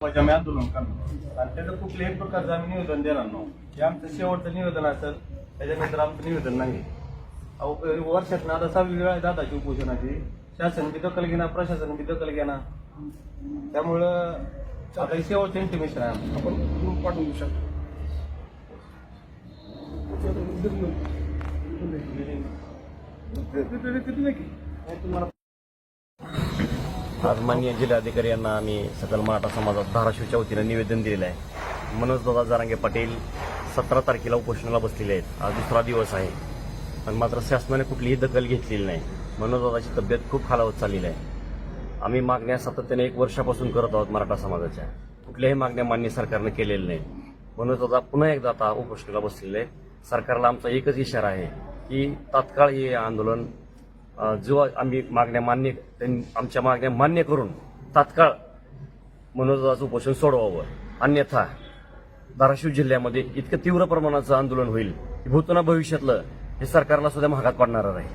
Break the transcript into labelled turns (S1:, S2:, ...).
S1: म्हणजे आम्ही आंदोलन करणार आणि त्याचं कुठल्याही प्रकारचं आम्ही निवेदन देणार नाही हे आमचं शेवटचं निवेदन असेल त्याच्यानंतर आमचं निवेदन नाही अहो, वर्षात आता सहावी वेळ दादाची उपोषणाची शासन बी दखल घेणार प्रशासन बी दखल घेणार त्यामुळं आता हे शेवटचं इंटिमेशन आहे.
S2: आपण ग्रुप पाठवून देऊ शकतो किती नाही की
S1: तुम्हाला
S3: आज माननीय जिल्हाधिकारी यांना आम्ही सकल मराठा समाजात धाराशिवच्या वतीनं निवेदन दिलेलं आहे. मनोजदादा जारांगे पाटील सतरा तारखेला उपोषणाला बसलेले आहेत. आज दुसरा दिवस आहे. पण मात्र शासनाने कुठलीही दखल घेतलेली नाही. मनोजदादाची तब्येत खूप खालावत चाललेली आहे. आम्ही मागण्या सातत्याने एक वर्षापासून करत आहोत मराठा समाजाच्या. कुठल्याही मागण्या मान्य सरकारनं केलेल्या नाही मनोजदादा पुन्हा एकदा आता उपोषणाला बसलेले आहेत. सरकारला आमचा एकच इशारा आहे की तात्काळ हे आंदोलन जो आम्ही मागण्या मान्य त्यां- आमच्या मागण्या मान्य करून तात्काळ मनोजाचं उपोषण सोडवावं. अन्यथा धाराशिव जिल्ह्यामध्ये इतकं तीव्र प्रमाणाचं आंदोलन होईल भूतना भविष्यातलं हे सरकारला सुद्धा महागात पडणार आहे